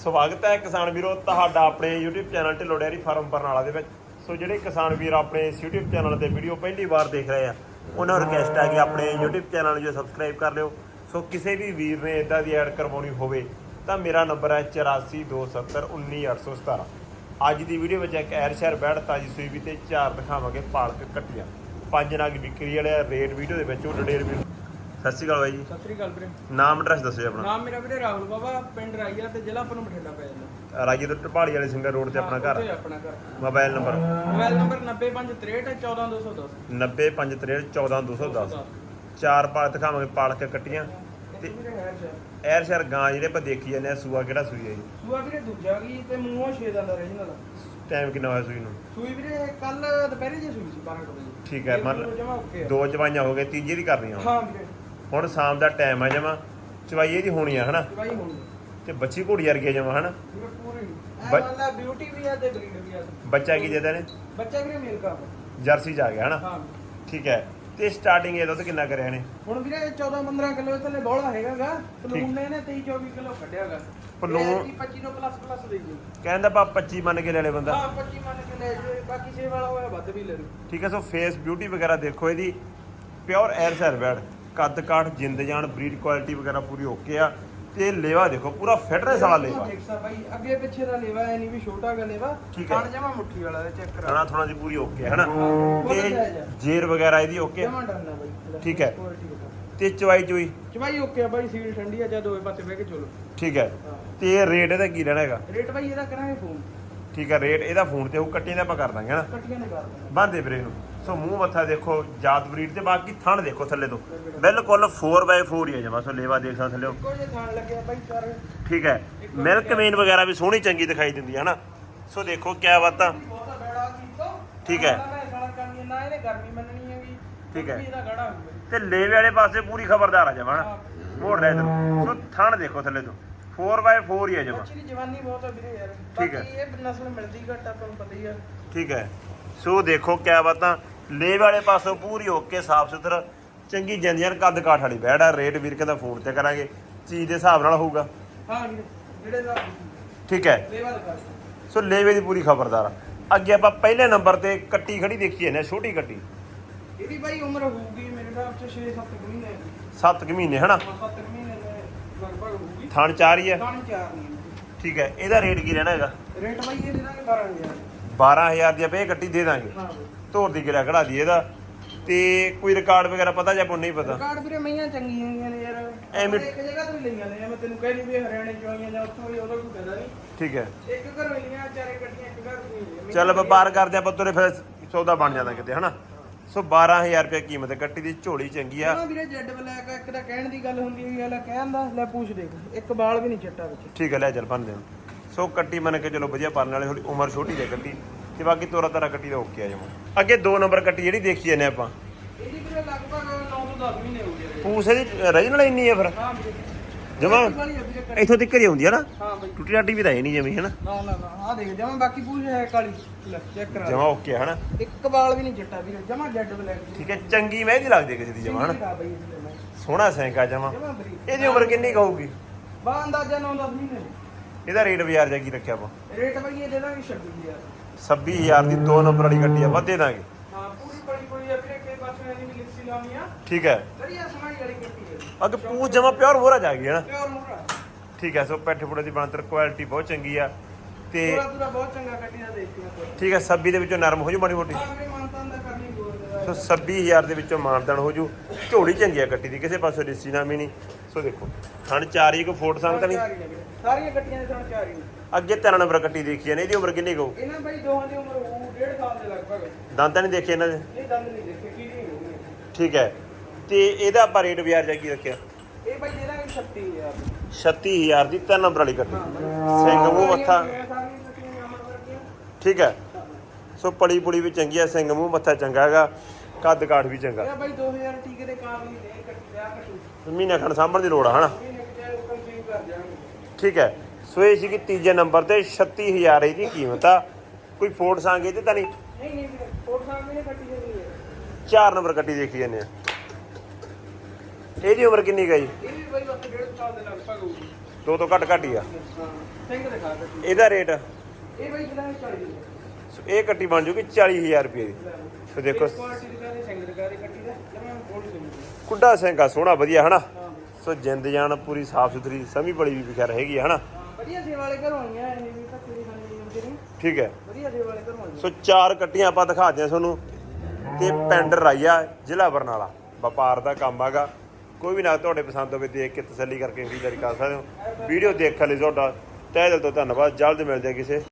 ਸਵਾਗਤ ਹੈ ਕਿਸਾਨ ਵੀਰੋ ਤੁਹਾਡਾ ਆਪਣੇ YouTube channel Dhillon dairy farm Barnala ਦੇ ਵਿੱਚ। ਸੋ ਜਿਹੜੇ ਕਿਸਾਨ ਵੀਰ ਆਪਣੇ ਇਸ YouTube ਚੈਨਲ ਤੇ ਵੀਡੀਓ ਪਹਿਲੀ ਵਾਰ ਦੇਖ ਰਹੇ ਆ ਉਹਨਾਂ ਨੂੰ ਰਿਕਵੈਸਟ ਹੈ ਕਿ ਆਪਣੇ YouTube ਚੈਨਲ ਨੂੰ ਜੋ ਸਬਸਕ੍ਰਾਈਬ ਕਰ ਲਿਓ। ਸੋ ਕਿਸੇ ਵੀ ਵੀਰ ਨੇ ਇਦਾਂ ਦੀ ਐਡ ਕਰਵਾਉਣੀ ਹੋਵੇ ਤਾਂ ਮੇਰਾ ਨੰਬਰ ਹੈ 8427191817 ਅੱਜ ਦੀ ਵੀਡੀਓ ਵਿੱਚ ਇੱਕ ਐਰ ਸ਼ਹਿਰ ਬੈਠ ਤਾਜੀ ਸੂਈ ਵੀ ਤੇ ਚਾਰ ਦਿਖਾਵਾਂਗੇ ਪਾਲਕ ਕੱਟੀਆਂ। ਪੰਜ ਨਗ ਵਿਕਰੀ ਵਾਲੇ ਆ, ਰੇਟ ਵੀਡੀਓ ਦੇ ਵਿੱਚ ਉਹ ਡਿਟੇਲ ਵੀ ਸਤਿ ਸ਼੍ਰੀ ਅਕਾਲ ਬਾਈ ਜੀ। ਸਤਿ ਸ੍ਰੀ ਅਕਾਲ ਵੀਰੇ। ਨਾਮ ਐਡਰੈਸ ਦੱਸਿਓ ਆਪਣਾ। ਨਾਮ ਮੇਰਾ ਵੀਰੇ ਰਾਹੁਲ ਬਾਬਾ ਪਿੰਡ ਰਾਈਆ ਤੇ ਜ਼ਿਲ੍ਹਾ ਆਪਾਂ ਨੂੰ ਬਠਿੰਡਾ ਪੈ ਜਾਂਦਾ। ਰਾਜੀ ਤੋਂ ਢਪਾੜੀ ਵਾਲੇ ਸਿੰਗਰ ਰੋਡ ਤੇ ਆਪਣਾ ਘਰ। ਆਪਣਾ ਘਰ। Mobile number. ਮੋਬਾਈਲ ਨੰਬਰ 9563 14210 90563142210 ਚਾਰ ਪਾਲ ਦਿਖਾਵਾਂਗੇ ਪਾਲਕ ਕੱਟੀਆਂ। ਤੇ ਵੀਰੇ ਐਰ ਸ਼ਹਿਰ। ਗਾਂ ਜਿਹੜੇ ਆਪਾਂ ਦੇਖੀ ਜਾਂਦੇ ਆ ਸੂਆ ਕਿਹੜਾ ਸੂਈ ਹੈ ਜੀ? ਸੂਆ ਵੀਰੇ ਦੂਜਾ ਗਈ ਤੇ ਮੂੰਹੋਂ ਛੇ ਦਾ ਰੀਜਨਲ ਟਾਈਮ ਕਿੰਨਾ ਹੋਇਆ ਸੂਈ ਨੂੰ? ਸੂਈ ਵੀਰੇ ਕੱਲ ਦੁਪਹਿਰੇ ਜੇ ਸੂਈ ਸੀ 12 ਵਜੇ। ਠੀਕ ਹੈ, ਮੰਨ- ਜਮਾ ਓਕੇ ਆ। ਦੋ ਚਵਾਈਆਂ ਹੋ ਗਏ ਤੀਜੀ ਦੀ ਕਰਨੀ ਆ। ਹਾਂ ਵੀਰੇ। ਹੁਣ ਸ਼ਾਮ ਦਾ ਟਾਈਮ ਆ ਜਮਾ ਚਵਾਈ ਇਹਦੀ ਹੋਣੀ ਆ ਹਨਾ? ਦਵਾਈ ਹੋਣੀ ਤੇ ਬੱਚੀ ਘੋੜੀ ਵਰਗੀ ਜਮਾ ਹਨਾ? ਵੀਰੇ ਪੂਰੀ। ਐ ਬੱਚ- ਵਾਲਾ ਬਿਊਟੀ ਵੀ ਆ ਤੇ ਬਰੀਡ ਵੀ ਆ। ਬੱਚਾ ਕੀ ਜਿਹਦੇ ਨੇ ਬੱਚਾ ਵੀਰੇ ਮੇਲ ਕਾ ਜਰਸੀ ਚ ਆ ਗਿਆ ਹਨਾ? ਹਾਂ। ਠੀਕ ਹੈ। ਤੇ ਸਟਾਰਟਿੰਗ ਇਹ ਦੁੱਧ ਕਿੰਨਾ ਕਰਿਆ ਨੇ ਹੁਣ ਵੀਰੇ 14 15 ਕਿਲੋ ਥੱਲੇ ਬੋਲਾ ਹੈਗਾਗਾ। ਪਲੂਨ ਨੇ ਇਹਨੇ 23 24 ਕਿਲੋ ਕੱਢਿਆਗਾ। ਪਲੂਣ- 25 ਤੋਂ ਪਲੱਸ ਪਲੱਸ ਦੇ ਜੀ। ਕਹਿੰਦਾ ਪਾ 25 ਮੰਨ ਕੇ ਲੈ ਲੈ ਬੰਦਾ। ਹਾਂ 25 ਮੰਨ ਕੇ ਲੈ ਜੇ। ਬਾਕੀ ਸੇ ਵਾਲਾ ਹੋਇਆ ਵੱਧ ਵੀ ਲੈ ਲੂ। ਠੀਕ ਹੈ ਸੋ ਫੇਸ ਬਿਊਟੀ ਵਗੈਰਾ ਦੇਖੋ ਇਹਦੀ। ਪਿਓਰ 에ਅਰ ਸਰਵੈਡ ਕੱਦ ਕਾਠ ਜਿੰਦ ਜਾਨ ਬਰੀਡ ਕੁਆਲਿਟੀ ਵਗੈਰਾ ਪੂਰੀ ਓਕੇ ਆ। ਤੇ ਲੇਵਾ ਦੇਖੋ ਪੂਰਾ ਫਿਟਨੈਸ ਵਾਲਾ ਲੇਵਾ। ਦੇਖਸਾ ਬਾਈ ਅੱਗੇ ਪਿੱਛੇ ਦਾ ਲੇਵਾ ਐ ਨਹੀਂ ਵੀ ਛੋਟਾ ਗਾ ਲੇਵਾ ਠੀਕ ਹੈ। ਖਾਣ ਜਾਵਾ ਮੁੱਠੀ ਵਾਲਾ ਦੇ ਚੈੱਕ ਕਰਾ ਖਾਣਾ ਥੋੜਾ ਜੀ ਪੂਰੀ ਓਕੇ ਹੈ ਹਨਾ? ਹਾਂ, ਤੇ ਬਹੁਤ ਜਾਇਜ਼ ਆ। ਜੇਰ ਵਗੈਰਾ ਇਹਦੀ ਓਕੇ ਜਮਾ ਡਰਨਾ ਬਾਈ ਠੀਕ ਹੈ। Quality ਦਿਖਾ। ਤੇ ਚਵਾਈ ਚੁਈ? ਚਵਾਈ ਓਕੇ ਆ ਬਾਈ ਸੀਲ ਠੰਡੀ ਆ ਜਾਂ ਦੋਵੇਂ ਪਾਸੇ ਬਹਿ ਕੇ ਚਲੋ ਠੀਕ ਹੈ। ਹਾਂ। ਤੇ ਰੇਟ ਇਹਦਾ ਕੀ ਰਹਿਣਾ ਹੈਗਾ? ਰੇਟ ਬਾਈ ਇਹਦਾ ਕਰਾਂਗੇ ਫੋਨ ਠੀਕ ਹੈ ਰੇਟ ਇਹਦਾ ਫੋਨ ਤੇ ਉਹ ਕੱਟੀ ਦਾ ਆਪਾਂ ਕਰ ਦਾਂਗੇ ਹਨਾ? ਕੱਟੀਆਂ ਨੇ ਕਰ ਦੇਣਾ ਬੰਦੇ ਵੀਰੇ ਨੂੰ। ਸੋ ਮੂੰਹ ਮੱਥਾ ਦੇਖੋ ਜਾਤ ਬਰੀਡ ਤੇ ਬਾਕੀ ਥਣ ਦੇਖੋ ਥੱਲੇ ਤੋਂ। ਬਿਲਕੁਲ 4x4 ਹੀ ਹੈ ਜਮਾ ਸੋ ਲੇਵਾ ਦੇਖ ਸਕਦੇ ਹੋ। ਕੋਈ ਜੇ ਥਾਣ ਲੱਗਿਆ ਬਾਈ ਸਾਰੇ। ਠੀਕ ਹੈ ਮਿਲਕ ਮੇਨ ਵਗੈਰਾ ਵੀ ਸੋਹਣੀ ਚੰਗੀ ਦਿਖਾਈ ਦਿੰਦੀ ਹੈ ਹਨਾ? ਸੋ ਦੇਖੋ ਕਿਆ ਬਾਤਾਂ। ਠੀਕ ਹੈ। ਠੀਕ ਹੈ। ਤੇ ਲੇਵੇ ਵਾਲੇ ਪਾਸੇ ਪੂਰੀ ਖਬਰਦਾਰ ਆ ਜਮਾ ਹਨਾ? ਮੋੜ ਲੈ ਇਧਰ ਸੋ ਥਣ ਦੇਖੋ ਥੱਲੇ ਤੋਂ। 4x4 ਹੀ ਹੈ ਜਮਾ। ਜਵਾਨੀ ਬਹੁਤ ਆ ਵੀਰੇ ਯਾਰ। ਠੀਕ ਹੈ। ਬਾਕੀ ਇਹ ਨਸਲ ਮਿਲਦੀ ਘੱਟ ਆ ਤੁਹਾਨੂੰ ਪਤਾ ਹੀ ਆ। ਠੀਕ ਹੈ। ਸੋ ਦੇਖੋ ਕਿਆ ਬਾਤਾਂ। ਲੇਵੇ ਵਾਲੇ ਪਾਸੋਂ ਪੂਰੀ ਓਕੇ ਸਾਫ਼ ਸੁਥਰਾ ਚੰਗੀ ਜੰਜਰ ਕੱਦ ਕਾਠ ਵਾਲੀ ਬੈੜ ਆ ਰੇਟ ਵੀਰ ਕਹਿੰਦਾ ਫੋਨ ਤੇ ਕਰਾਂਗੇ। ਚੀਜ਼ ਦੇ ਹਿਸਾਬ ਨਾਲ ਹੋਊਗਾ। ਹਾਂ ਜਿਹੜੇ ਦਾ ਠੀਕ ਹੈ। ਸੋ ਲੇਵੇ ਦੀ ਪੂਰੀ ਖਬਰਦਾਰ ਆ। ਅੱਗੇ ਆਪਾਂ ਪਹਿਲੇ ਨੰਬਰ ਤੇ ਕੱਟੀ ਖੜੀ ਦੇਖੀ ਜਾਂਦੇ ਛੋਟੀ ਕੱਟੀ। ਇਹਦੀ ਬਾਈ ਉਮਰ ਹੋਊਗੀ ਮੇਰੇ ਹਿਸਾਬ ਚ 6-7 ਮਹੀਨੇ 7 ਕੁ ਮਹੀਨੇ ਹਨਾ? 7 ਮਹੀਨੇ ਲਗਭਗ ਹੋਊਗੀ। ਥਣ ਚਾਰ ਹੀ ਹੈ ਕਾਣੀ ਚਾਰ ਨਹੀਂ। ਠੀਕ ਹੈ ਇਹਦਾ ਰੇਟ ਕੀ ਰਹਿਣਾ ਹੈਗਾ? ਰੇਟ ਬਾਈ ਇਹ ਦੇ ਦਾਂਗੇ 12000 12000 ਦੀ ਆਪਾਂ ਕੱਟੀ ਦੇ ਦਾਂਗੇ। ਧੋਰ ਦੀ ਗਿਰਾ ਖੜਾ ਦੀ ਇਹਦਾ। ਤੇ ਕੋਈ ਰਿਕਾਰਡ ਵਗੈਰਾ ਪਤਾ ਜਾਂ ਕੋਈ ਨਹੀਂ ਪਤਾ? ਕਾਰਡ ਵੀਰੇ ਮਈਆਂ ਚੰਗੀਆਂ ਹੈਗੀਆਂ ਨੇ ਯਾਰ। ਐਵੇਂ- ਇੱਕ ਜਗ੍ਹਾ ਤੋਂ ਹੀ ਲਈਆਂ ਨੇ ਮੈਂ ਤੈਨੂੰ ਕਹਿ ਨਹੀਂ ਵੀ ਹਰਿਆਣੇ ਚੋਂ ਆਈਆਂ ਜਾਂ ਉੱਥੋਂ ਹੀ ਉਹਦਾ ਕੋਈ ਫਾਇਦਾ ਨਹੀਂ। ਠੀਕ ਹੈ। ਇੱਕ ਘਰੋਂ ਹੀ ਲਈਆਂ ਚਾਰੇ ਕੱਟੀਆਂ ਇੱਕ ਘਰ ਤੋਂ ਹੀ। ਲਈਆਂ ਚੱਲ ਵਪਾਰ ਕਰਦੇ ਆਪਾਂ ਤੁਰੇ ਫਿਰ ਸੌਦਾ ਬਣ ਜਾਂਦਾ ਕਿਤੇ ਹਨਾ? ਸੋ 12000 ਰੁਪਏ ਕੀਮਤ ਹੈ ਕੱਟੀ ਦੀ ਝੋਲੀ ਚੰਗੀ ਆ। ਹਾਂ ਵੀਰੇ ਜੈਡ ਬਲੈਕ ਆ, ਇੱਕ ਤਾਂ ਕਹਿਣ ਦੀ ਗੱਲ ਹੁੰਦੀ ਹੈ ਅਗਲਾ ਕਹਿੰਦਾ ਲੈ ਪੁੱਛ ਦੇਖ। ਇੱਕ ਬਾਲ ਵੀ ਨਹੀਂ ਚਿੱਟਾ ਵਿੱਚ। ਠੀਕ ਹੈ ਲੈ ਚੱਲ ਦੇ ਸੋ ਕੱਟੀ ਮੰਨ ਕੇ ਚਲੋ ਵਧੀਆ ਪਾਲਣ ਵਾਲੇ ਥੋੜੀ ਉਮਰ ਛੋਟੀ ਹੈ ਕੱਟੀ। ਤੇ ਬਾਕੀ ਤੋਰਾ ਤਾਰਾ ਕੱਟੀ ਦਾ ਓਕੇ ਆ ਜਮਾ। ਅੱਗੇ 2 ਨੰਬਰ ਕੱਟੀ ਜਿਹੜੀ ਦੇਖੀ ਜਾਂਦੇ ਆਪਾਂ। ਇਹਦੀ ਵੀਰੇ ਲਗਭਗ 9 ਤੋਂ 10 ਮਹੀਨੇ ਹੋ ਗਏ ਪੂਸ ਇਹਦੀ ਰੀਜਨਲ ਇੰਨੀ ਹੈ ਫਿਰ। ਹਾਂ ਜਮਾ ਵਾਲੀ। ਇੱਥੋਂ ਤੱਕ ਹੀ ਹੁੰਦੀ ਹੈ ਨਾ? ਹਾਂ ਬਾਈ। ਟੁੱਟੀ ਟਾਟੀ ਵੀ ਤਾਂ ਹੈ ਨਹੀਂ ਜਮੀ ਹੈ ਨਾ ਨਾ ਨਾ ਨਾ ਆ ਦੇਖ ਜਮਾ ਬਾਕੀ ਪੂਛ ਹੈ ਕਾਲੀ ਚੈੱਕ ਕਰਾ ਜਮਾ ਓਕੇ ਹੈ ਹਨਾ? ਇੱਕ ਬਾਲ ਵੀ ਨਹੀਂ ਚਿੱਟਾ ਵੀਰੇ ਜਮਾ ਜੈਡ ਬਲੈਕ ਠੀਕ ਹੈ ਚੰਗੀ ਮਹਿੰਦੀ ਲੱਗਦੀ ਕਿਸੇ ਦੀ ਜਮਾ ਹਨਾ? ਸੋਹਣਾ ਸੈਂਕਾ ਜਮਾ। ਇਹਦੀ ਉਮਰ ਕਿੰਨੀ ਕਹੂਗੀ ਬਾ ਅੰਦਾਜ਼ਾ 9-10 ਮਹੀਨੇ। ਇਹਦਾ ਰੇਟ ਬਾਜ਼ਾਰ ਜਾ ਕੀ ਰੱਖਿਆ ਆਪਾਂ? ਰੇਟ ਬਾਈ ਇਹ ਦੇ ਦਾਂਗੇ 26000 26000 ਦੀ 2 ਨੰਬਰ ਵਾਲੀ ਗੱਡੀ ਆਪਾਂ ਦੇ ਦਾਂਗੇ। ਹਾਂ ਪੂਰੀ ਬੜੀ ਕੋਈ ਆ ਵੀਰੇ ਕਿਸੇ ਪਾਸੇ ਨਹੀਂ ਵੀ ਲਿਪਸੀ ਲਾਉਣੀ ਆ। ਠੀਕ ਹੈ। ਵਧੀਆ ਸਮਾਈ ਵਾਲੀ ਕੱਟੀ ਹੈ ਅੱਗੇ ਪੂਛ ਜਮਾ ਪਿਓਰ ਮੋਰਾ ਜਾ ਗਈ ਹੈ ਨਾ? ਪਿਓਰ ਮੋਰਾ ਠੀਕ ਹੈ ਸੋ ਪੈਠੇ ਪੁੜੇ ਦੀ ਬਣਤਰ ਕੁਆਲਿਟੀ ਬਹੁਤ ਚੰਗੀ ਆ। ਤੇ ਪੂਰਾ ਪੂਰਾ ਬਹੁਤ ਚੰਗਾ ਕੱਟੀ ਦਾ ਆ ਠੀਕ ਹੈ ਸੱਬੀ ਦੇ ਵਿੱਚੋਂ ਨਰਮ ਹੋ ਜੂ ਮਾੜੀ ਮੋਟੀ। ਹਾਂ ਦਾ ਕਰਨੀ ਬੋਲਦਾ ਸੋ 26000 ਦੇ ਵਿੱਚੋਂ ਮਾਨਦਾਨ ਹੋ ਜੂ। ਝੋਲੀ ਚੰਗੀ ਆ ਕੱਟੀ ਦੀ ਕਿਸੇ ਪਾਸੇ ਰਿਸੀ ਨਾ ਵੀ ਨਹੀਂ। ਸੋ ਦੇਖੋ ਥਣ ਚਾਰ ਹੀ ਕੋ ਫੋਟ ਸੰਗ ਤਾਂ ਨਹੀਂ। ਸਾਰੀਆਂ ਕੱਟੀਆਂ ਦੇ ਸਾਨੂੰ ਚਾਰ ਹੀ। ਅੱਗੇ ਤਿੰਨ ਨੰਬਰ ਕੱਟੀ ਦੇਖੀ ਨੇ ਇਹਦੀ ਉਮਰ ਕਿੰਨੀ ਕਹੂ ਇਹਨਾਂ ਬਾਈ ਦੋਹਾਂ ਦੀ ਉਮਰ ਹੋਊ ਡੇਢ ਸਾਲ ਦੇ ਲਗਭਗ। ਦੰਦ ਨਹੀਂ ਦੇਖੇ ਇਹਨਾਂ ਦੇ? ਇਹ ਦੰਦ ਨਹੀਂ ਦੇਖੇ ਕੀ ਨਹੀਂ ਠੀਕ ਹੈ। ਤੇ ਇਹਦਾ ਆਪਾਂ ਰੇਟ ਬਾਜ਼ਾਰ ਜਾ ਕੀ ਰੱਖਿਆ? ਇਹ ਬਾਈ ਦੇ ਦਾਂਗੇ 36000 36000 ਦੀ ਤਿੰਨ ਨੰਬਰ ਵਾਲੀ ਕੱਟੀ। ਸਿੰਘ ਮੂੰਹ ਮੱਥਾ। ਠੀਕ ਹੈ। ਸੋ ਪੜੀ ਪੁੜੀ ਵੀ ਚੰਗੀ ਆ ਸਿੰਘ ਮੂੰਹ ਮੱਥਾ ਚੰਗਾ ਹੈਗਾ ਕੱਦ ਕਾਠ ਵੀ ਚੰਗਾ। ਇਹ ਬਾਈ 2000 ਟੀਕੇ ਦੇ ਕਾਰਨ ਹੀ ਦੇ ਕੱਟੀ ਵਿਆਹ ਕੱਟੀ ਮਹੀਨਾ ਖਣ ਸਾਂਭਣ ਦੀ ਲੋੜ ਆ ਹਨਾ? ਠੀਕ ਹੈ। ਸੋ ਇਹ ਸੀ ਕਿ ਤੀਜੇ ਨੰਬਰ ਤੇ 36000 ਇਹਦੀ ਕੀਮਤ ਆ। ਕੋਈ ਫੋਰਡ ਸੰਗ ਇਹਦੇ ਤਾਂ ਨਹੀਂ? ਨਹੀਂ ਨਹੀਂ ਕੋਟ ਸਾਹਿਬ ਨੇ ਕੱਟੀ ਜਾਂਦੀ ਹੈ ਚਾਰ ਨੰਬਰ ਕੱਟੀ ਦੇਖੀ ਜਾਂਦੇ ਆ। ਇਹਦੀ ਉਮਰ ਕਿੰਨੀ ਗਈ ਇਹ ਵੀ ਬਾਈ ਬਸ ਡੇਢ ਸਾਲ ਦੇ ਲਗਭਗ ਹੋਊਗੀ। ਦੋ ਤੋਂ ਘੱਟ ਘੱਟ ਹੀ ਆ। ਇਹਦਾ ਰੇਟ? ਇਹ ਬਈ ਜਿਹੜਾ 40 ਦੀ ਸੋ ਇਹ ਕੱਟੀ ਬਣ ਜੂਗੀ 40000 ਰੁਪਏ ਦੀ। ਸੋ ਦੇਖੋ ਕੁੱਡਾ ਸਿੰਘ ਸੋਹਣਾ ਵਧੀਆ ਹਨਾ? ਸੋ ਜਿੰਦ ਜਾਨ ਪੂਰੀ ਸਾਫ਼ ਸੁਥਰੀ ਸਮੀ ਬੜੀ ਵੀ ਖੈਰ ਹੈਗੀ ਆ ਹਨਾ? ਵਧੀਆ ਸੇਵਾ ਵਾਲੇ ਘਰੋਂ ਆਈਆਂ ਇਹ ਵੀ ਕੁੜੀ ਖਾਣੀ ਹੁੰਦੀ ਨਹੀਂ ਠੀਕ ਹੈ। ਵਧੀਆ ਸੇਵਾ ਵਾਲੇ ਘਰੋਂ ਸੋ ਚਾਰ ਕੱਟੀਆਂ ਆਪਾਂ ਦਿਖਾ ਦਿਆਂ ਤੁਹਾਨੂੰ ਤੇ ਪਿੰਡ ਰਾਈਆ ਜ਼ਿਲ੍ਹਾ ਬਰਨਾਲਾ। ਵਪਾਰ ਦਾ ਕੰਮ ਹੈਗਾ। ਕੋਈ ਵੀ ਨਾ ਤੁਹਾਡੇ ਪਸੰਦ ਹੋਵੇ ਦੇਖ ਕੇ ਤਸੱਲੀ ਕਰਕੇ ਖਰੀਦਦਾਰੀ ਕਰ ਸਕਦੇ ਹੋ। ਵੀਡੀਓ ਦੇਖਣ ਲਈ ਤੁਹਾਡਾ ਤਹਿ ਦਿਲ ਤੋਂ ਧੰਨਵਾਦ। ਜਲਦ ਮਿਲਦੇ ਹਾਂ ਕਿਸੇ